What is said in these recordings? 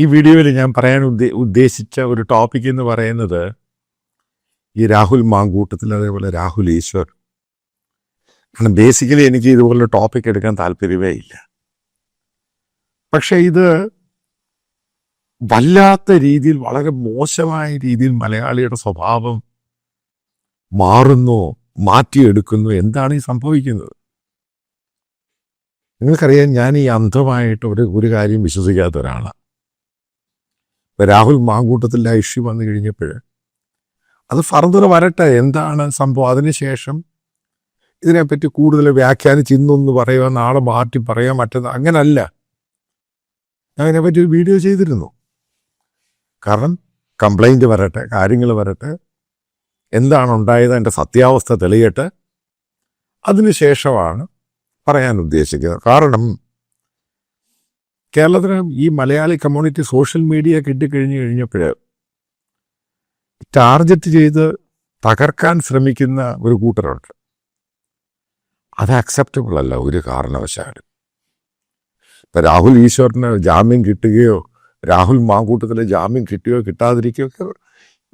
ഈ വീഡിയോയിൽ ഞാൻ പറയാൻ ഉദ്ദേ ഉദ്ദേശിച്ച ഒരു ടോപ്പിക് എന്ന് പറയുന്നത് ഈ രാഹുൽ മാങ്കൂട്ടത്തിൽ അതേപോലെ രാഹുൽ ഈശ്വർ. കാരണം ബേസിക്കലി എനിക്ക് ഇതുപോലുള്ള ടോപ്പിക് എടുക്കാൻ താല്പര്യമേ ഇല്ല. പക്ഷേ ഇത് വല്ലാത്ത രീതിയിൽ വളരെ മോശമായ രീതിയിൽ മലയാളിയുടെ സ്വഭാവം മാറുന്നു മാറ്റിയെടുക്കുന്നു. എന്താണ് ഈ സംഭവിക്കുന്നത്? നിങ്ങൾക്കറിയാം ഞാൻ ഈ അന്ധമായിട്ട് ഒരു ഒരു കാര്യം വിശ്വസിക്കാത്ത ഒരാളാണ്. ഇപ്പൊ രാഹുൽ മാങ്കൂട്ടത്തിന്റെ ഇഷ്യൂ വന്നു കഴിഞ്ഞപ്പോൾ അത് ഫർദർ വരട്ടെ എന്താണ് സംഭവം? അതിനുശേഷം ഇതിനെപ്പറ്റി കൂടുതൽ വ്യാഖ്യാനിച്ച് ഇന്നൊന്ന് പറയുക നാളെ മാറ്റി പറയുക മറ്റൊന്ന് അങ്ങനല്ല. ഞാൻ ഇതിനെപ്പറ്റി ഒരു വീഡിയോ ചെയ്തിരുന്നു. കാരണം കംപ്ലൈന്റ് വരട്ടെ കാര്യങ്ങൾ വരട്ടെ എന്താണ് ഉണ്ടായത് എന്റെ സത്യാവസ്ഥ തെളിയട്ടെ അതിനുശേഷമാണ് പറയാൻ ഉദ്ദേശിക്കുന്നത്. കാരണം കേരളത്തിന് ഈ മലയാളി കമ്മ്യൂണിറ്റി സോഷ്യൽ മീഡിയ കിട്ടിക്കഴിഞ്ഞു കഴിഞ്ഞപ്പോൾ ടാർജറ്റ് ചെയ്ത് തകർക്കാൻ ശ്രമിക്കുന്ന ഒരു കൂട്ടരുണ്ട്. അത് അക്സെപ്റ്റബിൾ അല്ല ഒരു കാരണവശാലും. ഇപ്പം രാഹുൽ ഈശ്വറിന് ജാമ്യം കിട്ടുകയോ രാഹുൽ മാങ്കൂട്ടത്തിന് ജാമ്യം കിട്ടുകയോ കിട്ടാതിരിക്കുകയോ ഒക്കെ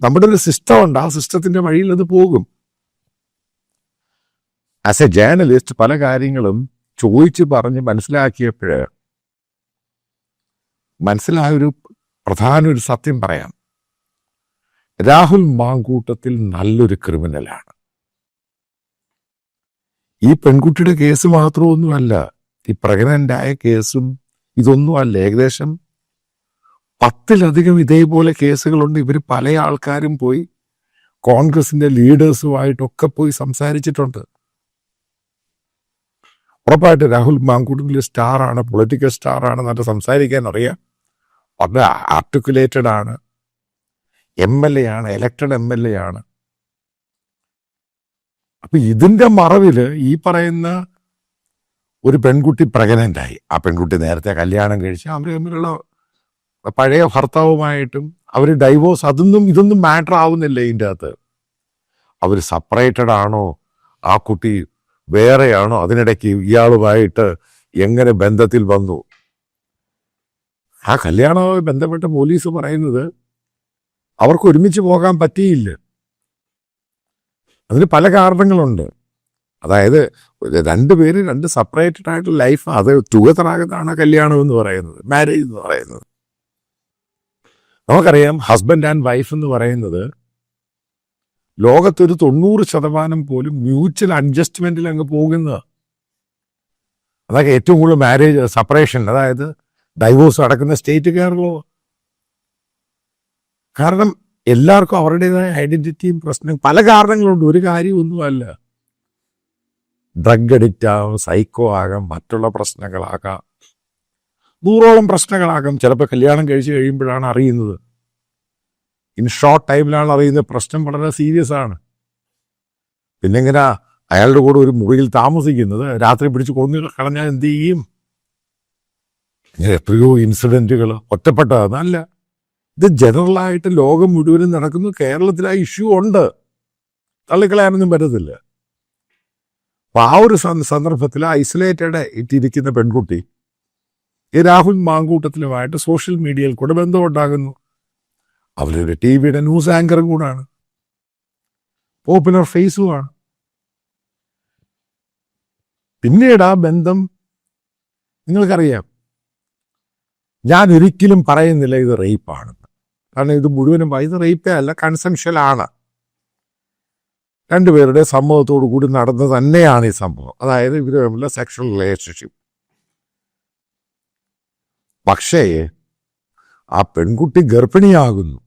നമ്മുടെ ഒരു സിസ്റ്റം ഉണ്ട്. ആ സിസ്റ്റത്തിന്റെ വഴിയിൽ അത് പോകും. ആസ് എ ജേർണലിസ്റ്റ് പല കാര്യങ്ങളും ചോദിച്ച് പറഞ്ഞ് മനസ്സിലാക്കിയപ്പോഴ് മനസ്സിലായൊരു പ്രധാന ഒരു സത്യം പറയാം. രാഹുൽ മാങ്കൂട്ടത്തിൽ നല്ലൊരു ക്രിമിനലാണ്. ഈ പെൺകുട്ടിയുടെ കേസ് മാത്രമൊന്നുമല്ല ഈ പ്രഗ്നന്റ് ആയ കേസും ഇതൊന്നുമല്ല. ഏകദേശം പത്തിലധികം ഇതേപോലെ കേസുകളുണ്ട്. ഇവർ പല ആൾക്കാരും പോയി കോൺഗ്രസിന്റെ ലീഡേഴ്സുമായിട്ടൊക്കെ പോയി സംസാരിച്ചിട്ടുണ്ട്. ഉറപ്പായിട്ട് രാഹുൽ മാങ്കുട്ടി സ്റ്റാർ ആണ് പൊളിറ്റിക്കൽ സ്റ്റാറാണ് എന്നിട്ട് സംസാരിക്കാൻ അറിയാം. വളരെ ആർട്ടിക്കുലേറ്റഡ് ആണ്. എം എൽ എ ആണ് എലക്റ്റഡ് എം എൽ എ ആണ്. അപ്പൊ ഇതിന്റെ മറവിൽ ഈ പറയുന്ന ഒരു പെൺകുട്ടി പ്രഗ്നന്റ് ആയി. ആ പെൺകുട്ടി നേരത്തെ കല്യാണം കഴിച്ച് അവർ തമ്മിലുള്ള പഴയ ഭർത്താവുമായിട്ടും അവർ ഡൈവോഴ്സ് അതൊന്നും ഇതൊന്നും മാറ്റർ ആവുന്നില്ല ഇതിന്റെ അകത്ത്. അവർ സെപ്പറേറ്റഡ് ആണോ? ആ കുട്ടി വേറെയാണോ അതിനിടയ്ക്ക് ഇയാളുമായിട്ട് എങ്ങനെ ബന്ധത്തിൽ വന്നു? ആ കല്യാണവുമായി ബന്ധപ്പെട്ട പോലീസ് പറയുന്നത് അവർക്ക് ഒരുമിച്ച് പോകാൻ പറ്റിയില്ല. അതിന് പല കാരണങ്ങളുണ്ട്. അതായത് രണ്ടുപേര് രണ്ട് സെപ്പറേറ്റഡ് ആയിട്ടുള്ള ലൈഫ് അത് ടുഗദർ കല്യാണം എന്ന് പറയുന്നത് മാരേജ് എന്ന് പറയുന്നത്. നമുക്കറിയാം ഹസ്ബൻഡ് ആൻഡ് വൈഫ് എന്ന് പറയുന്നത് ലോകത്തൊരു തൊണ്ണൂറ് ശതമാനം പോലും മ്യൂച്വൽ അഡ്ജസ്റ്റ്മെന്റിൽ അങ്ങ് പോകുന്നത്. അതൊക്കെ ഏറ്റവും കൂടുതൽ മാരേജ് സെപ്പറേഷൻ അതായത് ഡൈവോഴ്സ് നടക്കുന്ന സ്റ്റേറ്റ് കേരളോ കാരണം എല്ലാവർക്കും അവരുടേതായ ഐഡന്റിറ്റിയും പ്രശ്നം പല കാരണങ്ങളുണ്ട്. ഒരു കാര്യമൊന്നുമല്ല ഡ്രഗ് അഡിക്റ്റ് ആകാം സൈക്കോ ആകാം മറ്റുള്ള പ്രശ്നങ്ങളാകാം. നൂറോളം പ്രശ്നങ്ങളാകാം. ചിലപ്പോൾ കല്യാണം കഴിച്ചു കഴിയുമ്പോഴാണ് അറിയുന്നത്. ഇൻ ഷോർട്ട് ടൈമിലാണ് അറിയുന്നത്. പ്രശ്നം വളരെ സീരിയസ് ആണ്. പിന്നെ ഇങ്ങനെ അയാളുടെ കൂടെ ഒരു മുറിയിൽ താമസിക്കുന്നത് രാത്രി പിടിച്ച് കൊന്നു കളഞ്ഞാൽ എന്ത് ചെയ്യും? ഇങ്ങനെ എത്രയോ ഇൻസിഡന്റുകൾ ഒറ്റപ്പെട്ടതല്ല. ഇത് ജനറലായിട്ട് ലോകം മുഴുവനും നടക്കുന്നു കേരളത്തിൽ ആ ഇഷ്യൂ ഉണ്ട്. തള്ളിക്കളയാനൊന്നും പറ്റത്തില്ല. അപ്പം ആ ഒരു സന്ദർഭത്തിൽ ഐസൊലേറ്റഡ് ഇട്ടിരിക്കുന്ന പെൺകുട്ടി ഈ രാഹുൽ മാങ്കൂട്ടത്തിലുമായിട്ട് സോഷ്യൽ മീഡിയയിൽ കൂടെ ബന്ധമുണ്ടാകുന്നു. അവരൊരു ടി വിയുടെ ന്യൂസ് ആങ്കർ കൂടാണ്. പോപ്പുലർ ഫേസുമാണ്. പിന്നീട് ആ ബന്ധം നിങ്ങൾക്കറിയാം. ഞാൻ ഒരിക്കലും പറയുന്നില്ല ഇത് റേപ്പാണ്. കാരണം ഇത് മുഴുവനും ഇത് റേപ്പേ അല്ല കൺസെൻഷ്യൽ ആണ്. രണ്ടുപേരുടെ സമ്മതത്തോടു കൂടി നടന്നു തന്നെയാണ് ഈ സംഭവം. അതായത് ഇവർ തമ്മിലുള്ള സെക്ഷൽ റിലേഷൻഷിപ്പ് പക്ഷേ ആ പെൺകുട്ടി ഗർഭിണിയാകുന്നു.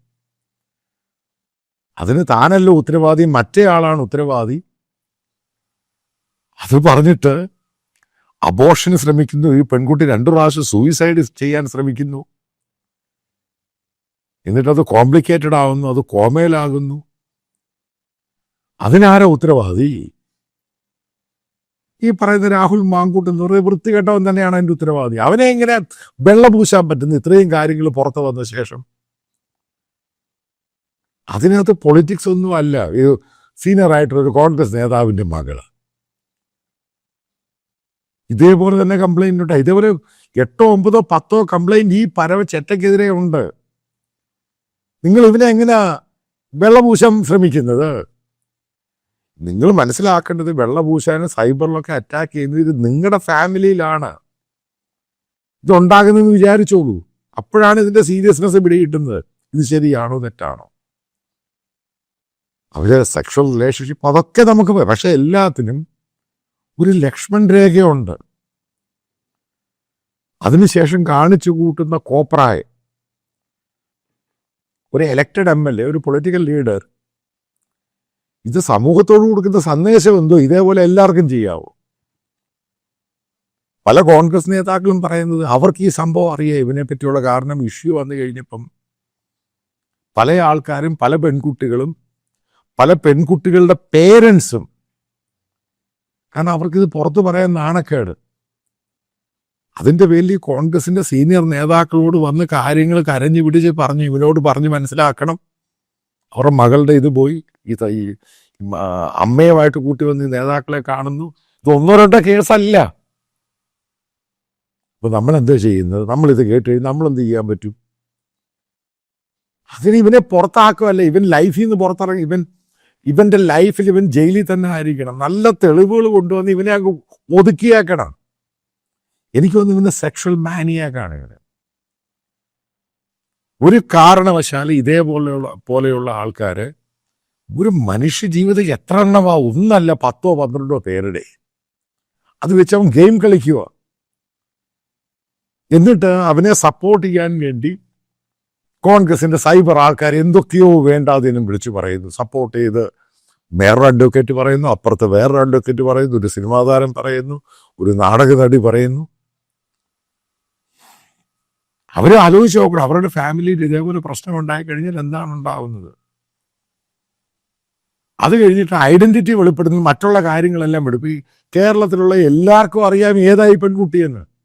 അതിന് താനല്ല ഉത്തരവാദി? മറ്റേ ആളാണ് ഉത്തരവാദി. അത് പറഞ്ഞിട്ട് അബോഷന് ശ്രമിക്കുന്നു. ഈ പെൺകുട്ടി രണ്ടു പ്രാവശ്യം സൂയിസൈഡ് ചെയ്യാൻ ശ്രമിക്കുന്നു. എന്നിട്ടത് കോംപ്ലിക്കേറ്റഡ് ആകുന്നു അത് കോമയിലാകുന്നു. അതിനാരാ ഉത്തരവാദി? ഈ പറയുന്ന രാഹുൽ മാങ്കൂട്ട് എന്ന് പറയുന്നത് വൃത്തികെട്ടവൻ തന്നെയാണ് അതിന്റെ ഉത്തരവാദി. അവനെ എങ്ങനെ വെള്ളം പൂശാൻ പറ്റുന്ന? ഇത്രയും കാര്യങ്ങൾ പുറത്തു വന്ന ശേഷം. അതിനകത്ത് പൊളിറ്റിക്സ് ഒന്നും അല്ല. ഇത് സീനിയർ ആയിട്ടുള്ള ഒരു കോൺഗ്രസ് നേതാവിന്റെ മകൾ. ഇതേപോലെ തന്നെ കംപ്ലൈന്റ് ഉണ്ട്. ഇതേപോലെ എട്ടോ ഒമ്പതോ പത്തോ കംപ്ലൈന്റ് ഈ പരവ ചെറ്റയ്ക്കെതിരെ ഉണ്ട്. നിങ്ങൾ ഇവനെ എങ്ങനെയാ വെള്ളപൂശാൻ ശ്രമിക്കുന്നത്? നിങ്ങൾ മനസ്സിലാക്കേണ്ടത് വെള്ളപൂശാനും സൈബറിലൊക്കെ അറ്റാക്ക് ചെയ്യുന്നത് ഇത് നിങ്ങളുടെ ഫാമിലിയിലാണ് ഇതുണ്ടാകുന്നതെന്ന് വിചാരിച്ചോളൂ. അപ്പോഴാണ് ഇതിന്റെ സീരിയസ്നെസ് പിടികിട്ടുന്നത്. ഇത് ശരിയാണോ തെറ്റാണോ? അവർ സെക്ഷൽ റിലേഷൻഷിപ്പ് അതൊക്കെ നമുക്ക്. പക്ഷെ എല്ലാത്തിനും ഒരു ലക്ഷ്മൺ രേഖയുണ്ട്. അതിനുശേഷം കാണിച്ചു കൂട്ടുന്ന കോപ്രായ. ഒരു എലക്റ്റഡ് എം എൽ എ ഒരു പൊളിറ്റിക്കൽ ലീഡർ ഇത് സമൂഹത്തോട് കൊടുക്കുന്ന സന്ദേശം എന്തോ? ഇതേപോലെ എല്ലാവർക്കും ചെയ്യാവൂ. പല കോൺഗ്രസ് നേതാക്കളും പറയുന്നത് അവർക്ക് ഈ സംഭവം അറിയാം. ഇവനെ പറ്റിയുള്ള കാരണം ഇഷ്യൂ വന്നു കഴിഞ്ഞപ്പം പല ആൾക്കാരും പല പെൺകുട്ടികളും പല പെൺകുട്ടികളുടെ പേരൻസും. കാരണം അവർക്കിത് പുറത്തു പറയാൻ നാണക്കേട്. അതിന്റെ പേരിൽ ഈ കോൺഗ്രസിന്റെ സീനിയർ നേതാക്കളോട് വന്ന് കാര്യങ്ങൾ കരഞ്ഞു പിടിച്ച് പറഞ്ഞു ഇവനോട് പറഞ്ഞ് മനസ്സിലാക്കണം. അവരുടെ മകളുടെ ഇത് പോയി ഇത് ഈ അമ്മയുമായിട്ട് കൂട്ടി വന്ന് നേതാക്കളെ കാണുന്നു. ഇത് ഒന്നോ രണ്ടോ കേസല്ല. അപ്പൊ നമ്മൾ എന്താ ചെയ്യുന്നത്? നമ്മൾ ഇത് കേട്ട് കഴിഞ്ഞാൽ നമ്മൾ എന്ത് ചെയ്യാൻ പറ്റും? അതിന് ഇവനെ പുറത്താക്കുമല്ല ഇവൻ ലൈഫിൽ നിന്ന് പുറത്തിറങ്ങി ഇവൻ ഇവന്റെ ലൈഫിൽ ഇവൻ ജയിലിൽ തന്നെ ആയിരിക്കണം. നല്ല തെളിവുകൾ കൊണ്ടുവന്ന് ഇവനെ അങ്ങ് ഒതുക്കിയാക്കണം. എനിക്ക് തോന്നുന്നു ഇവന് സെക്ഷൽ മാനിയാക്കാണ് ഇവന് ഒരു കാരണവശാൽ ഇതേപോലെയുള്ള പോലെയുള്ള ആൾക്കാര് ഒരു മനുഷ്യ ജീവിതം എത്ര എണ്ണമാ ഒന്നല്ല പത്തോ പന്ത്രണ്ടോ പേരുടെ. അത് വെച്ച് അവൻ ഗെയിം കളിക്കുക എന്നിട്ട് അവനെ സപ്പോർട്ട് ചെയ്യാൻ വേണ്ടി കോൺഗ്രസിന്റെ സൈബർ ആൾക്കാർ എന്തൊക്കെയോ വേണ്ടാതിനും വിളിച്ചു പറയുന്നു. സപ്പോർട്ട് ചെയ്ത് വേറൊരു അഡ്വക്കേറ്റ് പറയുന്നു അപ്പുറത്ത് വേറൊരു അഡ്വക്കേറ്റ് പറയുന്നു ഒരു സിനിമാ താരം പറയുന്നു ഒരു നാടക നടി പറയുന്നു. അവർ ആലോചിച്ച് നോക്കണം. അവരുടെ ഫാമിലിയിൽ ഇതേപോലെ പ്രശ്നം ഉണ്ടായി കഴിഞ്ഞാൽ എന്താണ് ഉണ്ടാവുന്നത്? അത് കഴിഞ്ഞിട്ട് ഐഡന്റിറ്റി വെളിപ്പെടുത്തുന്ന. മറ്റുള്ള കാര്യങ്ങളെല്ലാം വെളുപ്പി കേരളത്തിലുള്ള എല്ലാവർക്കും അറിയാം ഏതായി പെൺകുട്ടിയെന്ന്.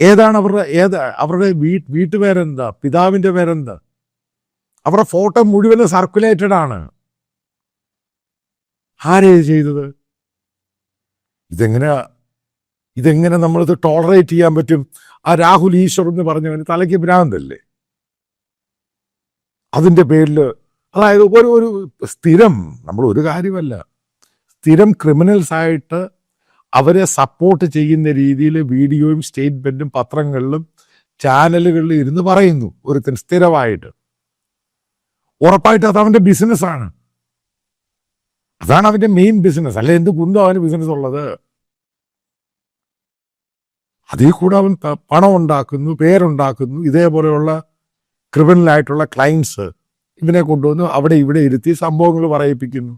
ഏതാണ് അവരുടെ ഏത് അവരുടെ വീ വീട്ടുപേരെന്താ? പിതാവിന്റെ പേരെന്താ? അവരുടെ ഫോട്ടോ മുഴുവനും സർക്കുലേറ്റഡ് ആണ്. ആരേ ചെയ്തത്? ഇതെങ്ങനെ ഇതെങ്ങനെ നമ്മളിത് ടോളറേറ്റ് ചെയ്യാൻ പറ്റും? ആ രാഹുൽ ഈശ്വർ എന്ന് പറഞ്ഞവന് തലയ്ക്ക് ഭ്രാന്തല്ലേ? അതിന്റെ പേരിൽ അതായത് ഒരു ഒരു സ്ഥിരം നമ്മൾ ഒരു കാര്യമല്ല സ്ഥിരം ക്രിമിനൽസ് ആയിട്ട് അവരെ സപ്പോർട്ട് ചെയ്യുന്ന രീതിയിൽ വീഡിയോയും സ്റ്റേറ്റ്മെന്റും പത്രങ്ങളിലും ചാനലുകളിലും ഇരുന്ന് പറയുന്നു. ഒരുത്തൻ സ്ഥിരമായിട്ട്. ഉറപ്പായിട്ട് അത് അവന്റെ ബിസിനസ്സാണ് അതാണ് അവന്റെ മെയിൻ ബിസിനസ് അല്ലെ എന്ത് കുന്തം അവന് ബിസിനസ് ഉള്ളത്? അതിൽ കൂടെ അവൻ പണം ഉണ്ടാക്കുന്നു പേരുണ്ടാക്കുന്നു. ഇതേപോലെയുള്ള ക്രിമിനൽ ആയിട്ടുള്ള ക്ലൈൻസ് ഇവനെ കൊണ്ടുവന്ന് അവിടെ ഇവിടെ ഇരുത്തി സംഭവങ്ങൾ പറയിപ്പിക്കുന്നു.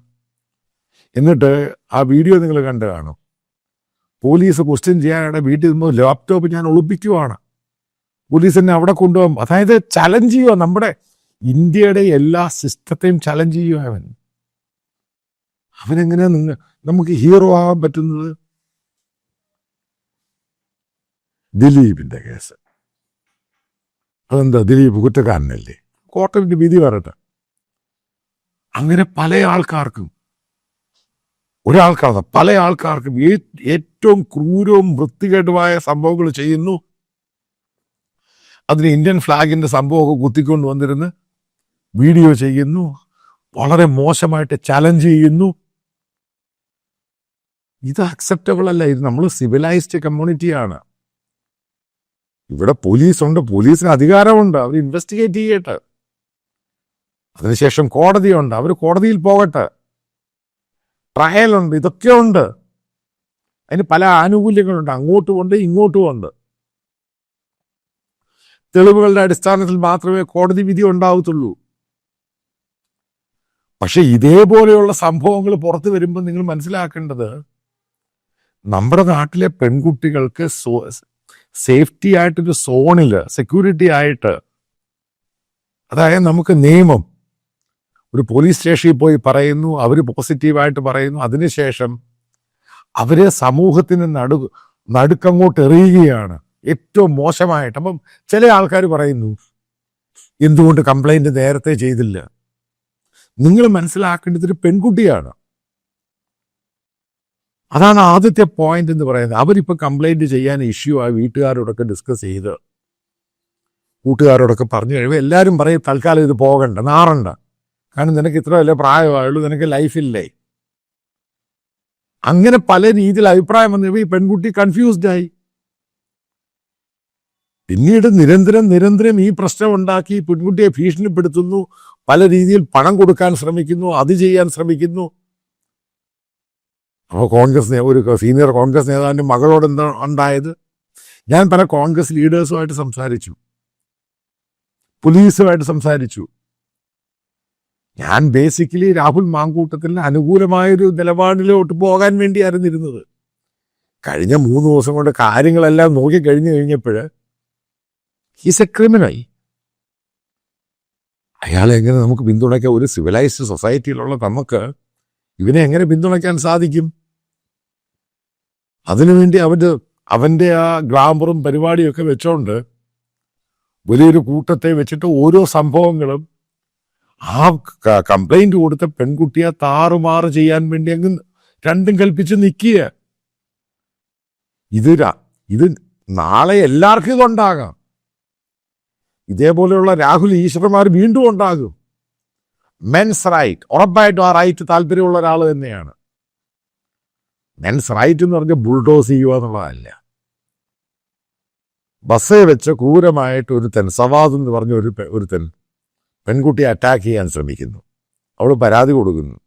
എന്നിട്ട് ആ വീഡിയോ നിങ്ങൾ കണ്ടു കാണും. പോലീസ് ക്വസ്റ്റ്യൻ ചെയ്യാനാണ് വീട്ടിൽ നിന്ന് ലാപ്ടോപ്പ് ഞാൻ ഒളിപ്പിക്കുവാണ്. പോലീസ് എന്നെ അവിടെ കൊണ്ടുപോകും. അതായത് ചലഞ്ച് ചെയ്യുക നമ്മുടെ ഇന്ത്യയുടെ എല്ലാ സിസ്റ്റത്തെയും ചലഞ്ച് ചെയ്യുക അവൻ. അവനെങ്ങനെയാ നിങ്ങൾ നമുക്ക് ഹീറോ ആവാൻ പറ്റുന്നത്? ദിലീപിന്റെ കേസ്. അതെന്താ? ദിലീപ് കുറ്റക്കാരനല്ലേ? കോട്ടന്റെ വിധി പറയട്ടെ. അങ്ങനെ പല ആൾക്കാർക്കും ഒരാൾക്കാണ് പല ആൾക്കാർക്കും ഏറ്റവും ക്രൂരവും വൃത്തികേടുമായ സംഭവങ്ങൾ ചെയ്യുന്നു. അതിന് ഇന്ത്യൻ ഫ്ലാഗിന്റെ സംഭവമൊക്കെ കുത്തിക്കൊണ്ട് വന്നിരുന്ന് വീഡിയോ ചെയ്യുന്നു. വളരെ മോശമായിട്ട് ചലഞ്ച് ചെയ്യുന്നു. ഇത് അക്സെപ്റ്റബിൾ അല്ല. ഇത് നമ്മൾ സിവിലൈസ്ഡ് കമ്മ്യൂണിറ്റിയാണ് ഇവിടെ പോലീസ് ഉണ്ട് പോലീസിന് അധികാരമുണ്ട്. അവർ ഇൻവെസ്റ്റിഗേറ്റ് ചെയ്യട്ടെ. അതിനുശേഷം കോടതിയുണ്ട്. അവർ കോടതിയിൽ പോകട്ടെ. ട്രയലുണ്ട് ഇതൊക്കെ ഉണ്ട്. അതിന് പല ആനുകൂല്യങ്ങളുണ്ട്. അങ്ങോട്ടും ഉണ്ട് ഇങ്ങോട്ടും ഉണ്ട്. തെളിവുകളുടെ അടിസ്ഥാനത്തിൽ മാത്രമേ കോടതി വിധി ഉണ്ടാവത്തുള്ളൂ. പക്ഷെ ഇതേപോലെയുള്ള സംഭവങ്ങൾ പുറത്തു വരുമ്പോൾ നിങ്ങൾ മനസ്സിലാക്കേണ്ടത് നമ്മുടെ നാട്ടിലെ പെൺകുട്ടികൾക്ക് സോ സേഫ്റ്റി ആയിട്ടൊരു സോണിൽ സെക്യൂരിറ്റി ആയിട്ട് അതായത് നമുക്ക് നിയമം ഒരു പോലീസ് സ്റ്റേഷനിൽ പോയി പറയുന്നു അവർ പോസിറ്റീവായിട്ട് പറയുന്നു. അതിനുശേഷം അവരെ സമൂഹത്തിന് നടു നടുക്കങ്ങോട്ട് എറിയുകയാണ്. ഏറ്റവും മോശമായിട്ട്. അപ്പം ചില ആൾക്കാർ പറയുന്നു എന്തുകൊണ്ട് കംപ്ലൈന്റ് നേരത്തെ ചെയ്തില്ല? നിങ്ങൾ മനസ്സിലാക്കേണ്ടത് ഒരു പെൺകുട്ടിയാണ്. അതാണ് ആദ്യത്തെ പോയിന്റ് എന്ന് പറയുന്നത്. അവരിപ്പോൾ കംപ്ലൈന്റ് ചെയ്യാൻ ഇഷ്യൂ ആ വീട്ടുകാരോടൊക്കെ ഡിസ്കസ് ചെയ്ത്. കൂട്ടുകാരോടൊക്കെ പറഞ്ഞു കഴിയുമ്പോൾ എല്ലാവരും പറയും തൽക്കാലം ഇത് പോകണ്ട നാറണ്ട. കാരണം നിനക്ക് ഇത്ര വലിയ പ്രായമായുള്ളൂ നിനക്ക് ലൈഫില്ലേ അങ്ങനെ പല രീതിയിൽ അഭിപ്രായം വന്നപ്പോൾ ഈ പെൺകുട്ടി കൺഫ്യൂസ്ഡ് ആയി. പിന്നീട് നിരന്തരം നിരന്തരം ഈ പ്രശ്നം ഉണ്ടാക്കി പെൺകുട്ടിയെ ഭീഷണിപ്പെടുത്തുന്നു പല രീതിയിൽ പണം കൊടുക്കാൻ ശ്രമിക്കുന്നു അത് ചെയ്യാൻ ശ്രമിക്കുന്നു. അപ്പോൾ കോൺഗ്രസ് ഒരു സീനിയർ കോൺഗ്രസ് നേതാവിന്റെ മകളോട് എന്താ ഉണ്ടായത്? ഞാൻ പല കോൺഗ്രസ് ലീഡേഴ്സുമായിട്ട് സംസാരിച്ചു. പോലീസുമായിട്ട് സംസാരിച്ചു. ഞാൻ ബേസിക്കലി രാഹുൽ മാങ്കൂട്ടത്തിന് അനുകൂലമായൊരു നിലപാടിലോട്ട് പോകാൻ വേണ്ടിയായിരുന്നു ഇരുന്നത്. കഴിഞ്ഞ മൂന്ന് ദിവസം കൊണ്ട് കാര്യങ്ങളെല്ലാം നോക്കി കഴിഞ്ഞു കഴിഞ്ഞപ്പോൾ ഹീസ് എ ക്രിമിനൽ അയാളെ എങ്ങനെ നമുക്ക് പിന്തുണയ്ക്കാൻ ഒരു സിവിലൈസ്ഡ് സൊസൈറ്റിയിലുള്ള നമുക്ക് ഇവനെ എങ്ങനെ പിന്തുണയ്ക്കാൻ സാധിക്കും? അതിനുവേണ്ടി അവന്റെ അവന്റെ ആ ഗ്ലാമറും പരിപാടിയും ഒക്കെ വെച്ചോണ്ട് വലിയൊരു കൂട്ടത്തെ വെച്ചിട്ട് ഓരോ സംഭവങ്ങളും ആ കംപ്ലൈന്റ് കൊടുത്ത പെൺകുട്ടിയെ താറുമാറ് ചെയ്യാൻ വേണ്ടി അങ്ങ് രണ്ടും കൽപ്പിച്ച് നിൽക്കുക ഇത് ഇത് നാളെ എല്ലാവർക്കും ഇതുണ്ടാകാം. ഇതേപോലെയുള്ള രാഹുൽ ഈശ്വരന്മാർ വീണ്ടും ഉണ്ടാകും. മെൻസ് റൈറ്റ് ഉറപ്പായിട്ടും ആ റൈറ്റ് താല്പര്യമുള്ള ഒരാൾ തന്നെയാണ്. മെൻസ് റൈറ്റ് എന്ന് പറഞ്ഞാൽ ബുൾഡോസ് ചെയ്യുക എന്നുള്ളതല്ല. ബസ്സേ വെച്ച് ക്രൂരമായിട്ട് ഒരുത്തൻ സവാദ് എന്ന് പറഞ്ഞ ഒരു ഒരുത്തൻ പെൺകുട്ടിയെ അറ്റാക്ക് ചെയ്യാൻ ശ്രമിക്കുന്നു. അവൾ പരാതി കൊടുക്കുന്നു.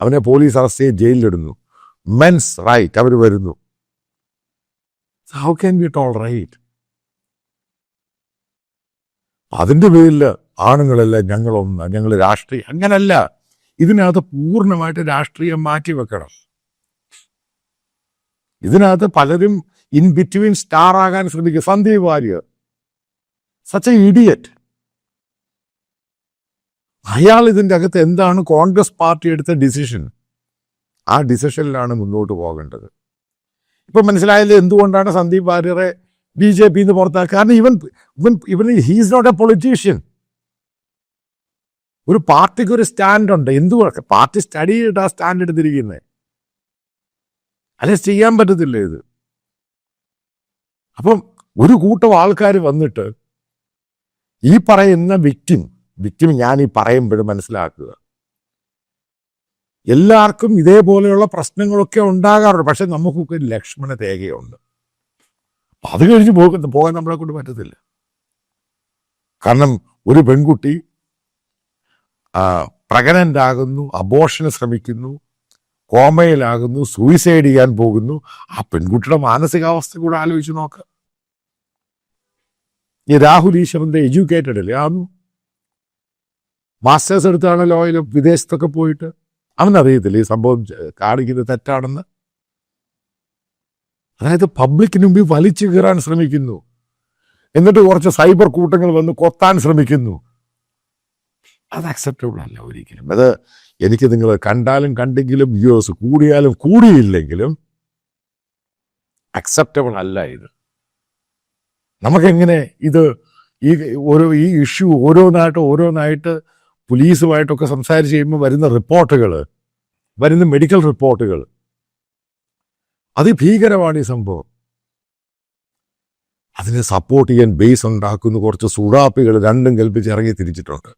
അവനെ പോലീസ് അറസ്റ്റ് ചെയ്ത് ജയിലിലിടുന്നു. മെൻസ് റൈറ്റ് അവർ വരുന്നു. How can be tall right അതിന്റെ പേരിൽ ആണുങ്ങളല്ല ഞങ്ങളൊന്ന് ഞങ്ങൾ രാഷ്ട്രീയം അങ്ങനല്ല. ഇതിനകത്ത് പൂർണമായിട്ട് രാഷ്ട്രീയം മാറ്റിവെക്കണം ഇതിനകത്ത് പലരും ഇൻ ബിറ്റ്വീൻ സ്റ്റാർ ആകാൻ ശ്രമിക്കുക Sandeep Warrier. Such a idiot അയാൾ ഇതിന്റെ അകത്ത് എന്താണ് കോൺഗ്രസ് പാർട്ടി എടുത്ത ഡിസിഷൻ ആ ഡിസിഷനിലാണ് മുന്നോട്ട് പോകേണ്ടത്. ഇപ്പൊ മനസ്സിലായത് എന്തുകൊണ്ടാണ് സന്ദീപ് വാര്യറെ ബി ജെ പി എന്ന് പുറത്താക്കുക? കാരണം ഇവൻ ഇവൻ ഇവൻ ഹീസ് നോട്ട് എ പൊളിറ്റീഷ്യൻ ഒരു പാർട്ടിക്ക് ഒരു സ്റ്റാൻഡ് ഉണ്ട്. എന്തുകൊണ്ട് പാർട്ടി സ്റ്റഡി ചെയ്തിട്ട് ആ സ്റ്റാൻഡ് എടുത്തിരിക്കുന്നത് അല്ലെ ചെയ്യാൻ പറ്റത്തില്ല ഇത്? അപ്പം ഒരു കൂട്ടം ആൾക്കാർ വന്നിട്ട് ഈ പറയുന്ന വിക്റ്റിം വിക്റ്റിം ഞാൻ ഈ പറയുമ്പോഴും മനസ്സിലാക്കുക. എല്ലാവർക്കും ഇതേപോലെയുള്ള പ്രശ്നങ്ങളൊക്കെ ഉണ്ടാകാറുണ്ട്. പക്ഷെ നമുക്കൊക്കെ ലക്ഷ്മണ രേഖയുണ്ട്. അത് കഴിഞ്ഞ് പോകുന്നു പോകാൻ നമ്മളെ കൊണ്ട് പറ്റത്തില്ല. കാരണം ഒരു പെൺകുട്ടി പ്രഗ്നന്റ് ആകുന്നു അബോഷന് ശ്രമിക്കുന്നു കോമയിലാകുന്നു സൂയിസൈഡ് ചെയ്യാൻ പോകുന്നു. ആ പെൺകുട്ടിയുടെ മാനസികാവസ്ഥ കൂടെ ആലോചിച്ച് നോക്കാം. ഈ രാഹുൽ ഈശ്വരന്റെ എഡ്യൂക്കേറ്റഡ് അല്ലേ? ആന്നു മാസ്റ്റേഴ്സ് എടുത്താണ് ലോയിൽ വിദേശത്തൊക്കെ പോയിട്ട്? അവനറിയത്തില്ല ഈ സംഭവം കാണിക്കുന്നത് തെറ്റാണെന്ന്? അതായത് പബ്ലിക്കിന് മുമ്പിൽ വലിച്ചു കയറാൻ ശ്രമിക്കുന്നു. എന്നിട്ട് കുറച്ച് സൈബർ കൂട്ടങ്ങൾ വന്ന് കൊത്താൻ ശ്രമിക്കുന്നു. അത് അക്സെപ്റ്റബിൾ അല്ല ഒരിക്കലും. അത് എനിക്ക് നിങ്ങൾ കണ്ടാലും കണ്ടെങ്കിലും വ്യൂസ് കൂടിയാലും കൂടിയില്ലെങ്കിലും അക്സെപ്റ്റബിൾ അല്ല ഇത്. നമുക്കെങ്ങനെ ഇത് ഈ ഓരോ ഈ ഇഷ്യൂ ഓരോന്നായിട്ട് ഓരോന്നായിട്ട് പോലീസുമായിട്ടൊക്കെ സംസാരിച്ച് കഴിയുമ്പോൾ വരുന്ന റിപ്പോർട്ടുകൾ വരുന്ന മെഡിക്കൽ റിപ്പോർട്ടുകൾ. അതിഭീകരമാണ് ഈ സംഭവം. അതിനെ സപ്പോർട്ട് ചെയ്യാൻ ബേസ് ഉണ്ടാക്കുന്ന കുറച്ച് സുഡാപ്പികൾ രണ്ടും കൽപ്പിച്ച് ഇറങ്ങി തിരിച്ചിട്ടുണ്ട്.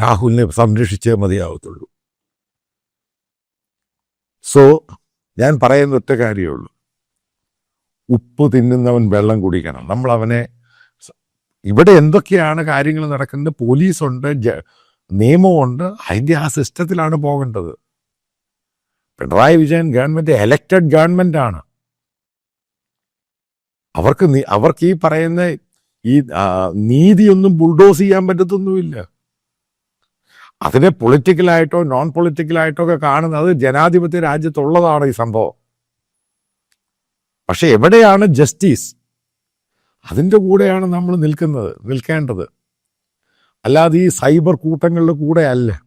രാഹുലിനെ സംരക്ഷിച്ചേ മതിയാവത്തുള്ളൂ. സോ ഞാൻ പറയുന്ന ഒറ്റ കാര്യമേ ഉള്ളൂ. ഉപ്പ് തിന്നുന്നവൻ വെള്ളം കുടിക്കണം. നമ്മൾ അവനെ ഇവിടെ എന്തൊക്കെയാണ് കാര്യങ്ങൾ നടക്കുന്നത്? പോലീസുണ്ട് നിയമമുണ്ട്. അതിന്റെ ആ സിസ്റ്റത്തിലാണ് പോകേണ്ടത്. Pinarayi Vijayan government elected government ആണ്. അവർക്ക് അവർക്ക് ഈ പറയുന്ന ഈ നീതിയൊന്നും ബുൾഡോസ് ചെയ്യാൻ പറ്റത്തൊന്നുമില്ല. അതിനെ പൊളിറ്റിക്കലായിട്ടോ നോൺ പൊളിറ്റിക്കലായിട്ടോ ഒക്കെ കാണുന്നത് ജനാധിപത്യ രാജ്യത്തുള്ളതാണ് ഈ സംഭവം. പക്ഷെ എവിടെയാണ് ജസ്റ്റിസ് അതിന്റെ കൂടെയാണ് നമ്മൾ നിൽക്കുന്നത് നിൽക്കേണ്ടത്. അല്ലാതെ ഈ സൈബർ കൂട്ടങ്ങളുടെ കൂടെ അല്ല.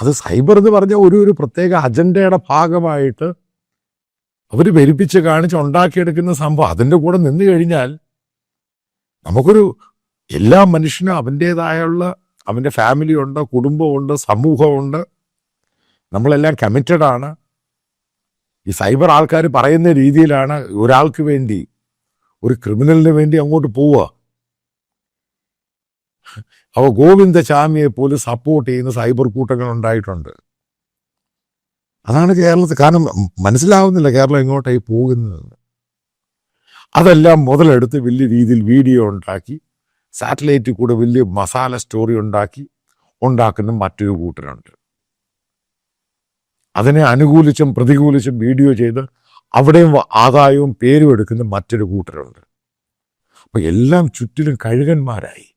അത് സൈബർ എന്ന് പറഞ്ഞ ഒരു ഒരു പ്രത്യേക അജണ്ടയുടെ ഭാഗമായിട്ട് അവർ പെരുപ്പിച്ച് കാണിച്ച് ഉണ്ടാക്കിയെടുക്കുന്ന സംഭവം. അതിന്റെ കൂടെ നിന്ന് കഴിഞ്ഞാൽ നമുക്കൊരു എല്ലാ മനുഷ്യനും അവന്റേതായുള്ള അവന്റെ ഫാമിലി ഉണ്ട് കുടുംബമുണ്ട് സമൂഹമുണ്ട്. നമ്മളെല്ലാം കമ്മിറ്റഡ് ആണ്. ഈ സൈബർ ആൾക്കാർ പറയുന്ന രീതിയിലാണ് ഒരാൾക്ക് വേണ്ടി ഒരു ക്രിമിനലിന് വേണ്ടി അങ്ങോട്ട് പോവുക. അവ ഗോവിന്ദചാമിയെ പോലും സപ്പോർട്ട് ചെയ്യുന്ന സൈബർ കൂട്ടങ്ങൾ ഉണ്ടായിട്ടുണ്ട്. അതാണ് കേരളത്തിൽ കാരണം മനസ്സിലാവുന്നില്ല കേരളം എങ്ങോട്ടായി പോകുന്നത്. അതെല്ലാം മുതലെടുത്ത് വലിയ രീതിയിൽ വീഡിയോ ഉണ്ടാക്കി സാറ്റലൈറ്റിൽ കൂടെ വലിയ മസാല സ്റ്റോറി ഉണ്ടാക്കി ഉണ്ടാക്കുന്ന മറ്റൊരു കൂട്ടരുണ്ട്. അതിനെ അനുകൂലിച്ചും പ്രതികൂലിച്ചും വീഡിയോ ചെയ്ത് അവിടെയും ആദായവും പേരും എടുക്കുന്ന മറ്റൊരു കൂട്ടരുണ്ട്. അപ്പോൾ എല്ലാം ചുറ്റിലും കഴുകന്മാരായി.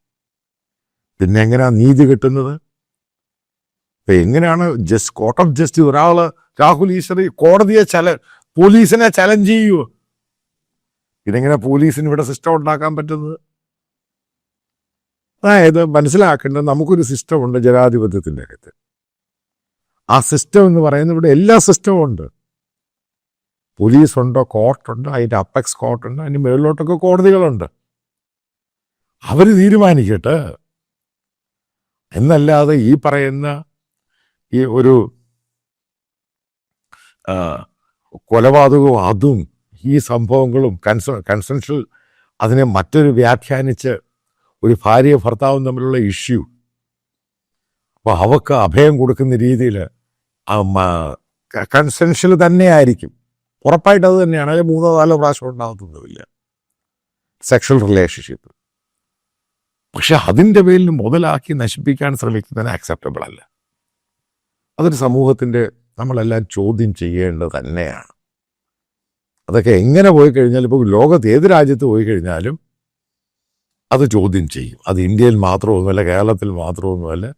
പിന്നെ എങ്ങനെയാ നീതി കിട്ടുന്നത്? എങ്ങനെയാണ് ജസ്റ്റ് കോർട്ട് ഓഫ് ജസ്റ്റിസ് ഒരാൾ രാഹുൽ ഈശ്വറി കോടതിയെ ചല പോലീസിനെ ചലഞ്ച് ചെയ്യുമോ ഇതെങ്ങനെ പോലീസിന് ഇവിടെ സിസ്റ്റം ഉണ്ടാക്കാൻ പറ്റുന്നത്? അതായത് മനസ്സിലാക്കേണ്ടത് നമുക്കൊരു സിസ്റ്റം ഉണ്ട് ജനാധിപത്യത്തിന്റെ അകത്ത്. ആ സിസ്റ്റം എന്ന് പറയുന്നത് ഇവിടെ എല്ലാ സിസ്റ്റവും ഉണ്ട്. പോലീസ് ഉണ്ടോ കോർട്ടുണ്ട്. അതിന്റെ അപ്പെക്സ് കോർട്ടുണ്ട് അതിന് മുകളിലോട്ടൊക്കെ കോടതികളുണ്ട്. അവർ തീരുമാനിക്കട്ടെ. എന്നല്ലാതെ ഈ പറയുന്ന ഈ ഒരു കൊലപാതകവും അതും ഈ സംഭവങ്ങളും കൺസ കൺസെൻഷ്യൽ അതിനെ മറ്റൊരു വ്യാഖ്യാനിച്ച് ഒരു ഭാര്യ ഭർത്താവും തമ്മിലുള്ള ഇഷ്യൂ. അപ്പോൾ അവക്ക് അഭയം കൊടുക്കുന്ന രീതിയിൽ കൺസെൻഷ്യൽ തന്നെയായിരിക്കും. ഉറപ്പായിട്ട് അത് തന്നെയാണ്. അതിൽ മൂന്നോ നാലോ പ്രാവശ്യം ഉണ്ടാകത്തൊന്നുമില്ല. Sexual relationship. പക്ഷെ അതിന്റെ പേരിൽ മുതലാക്കി നശിപ്പിക്കാൻ ശ്രമിക്കുന്നതിന് അക്സെപ്റ്റബിൾ അല്ല. അതൊരു സമൂഹത്തിന്റെ നമ്മളെല്ലാം ചോദ്യം ചെയ്യേണ്ടത് തന്നെയാണ്. അതൊക്കെ എങ്ങനെ പോയി കഴിഞ്ഞാലും ഇപ്പോൾ ലോകത്ത് ഏത് രാജ്യത്ത് പോയി കഴിഞ്ഞാലും അത് ചോദ്യം ചെയ്യും. അത് ഇന്ത്യയിൽ മാത്രമൊന്നുമല്ല കേരളത്തിൽ മാത്രമൊന്നുമല്ല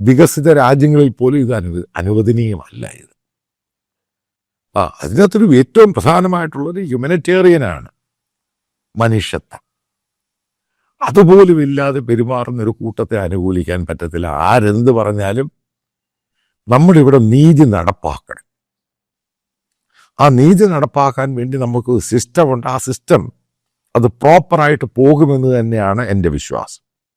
വികസിത രാജ്യങ്ങളിൽ പോലും ഇത് അനു അനുവദനീയമല്ല ഇത്. ആ അതിനകത്തൊരു ഏറ്റവും പ്രധാനമായിട്ടുള്ളൊരു ഹ്യൂമനിറ്റേറിയനാണ് മനുഷ്യത്വം. അതുപോലും ഇല്ലാതെ പെരുമാറുന്ന ഒരു കൂട്ടത്തെ അനുകൂലിക്കാൻ പറ്റത്തില്ല. ആരെന്ത് പറഞ്ഞാലും നമ്മളിവിടെ നീതി നടപ്പാക്കണം. ആ നീതി നടപ്പാക്കാൻ വേണ്ടി നമുക്ക് സിസ്റ്റമുണ്ട് ആ സിസ്റ്റം അത് പ്രോപ്പറായിട്ട് പോകുമെന്ന് തന്നെയാണ് എന്റെ വിശ്വാസം.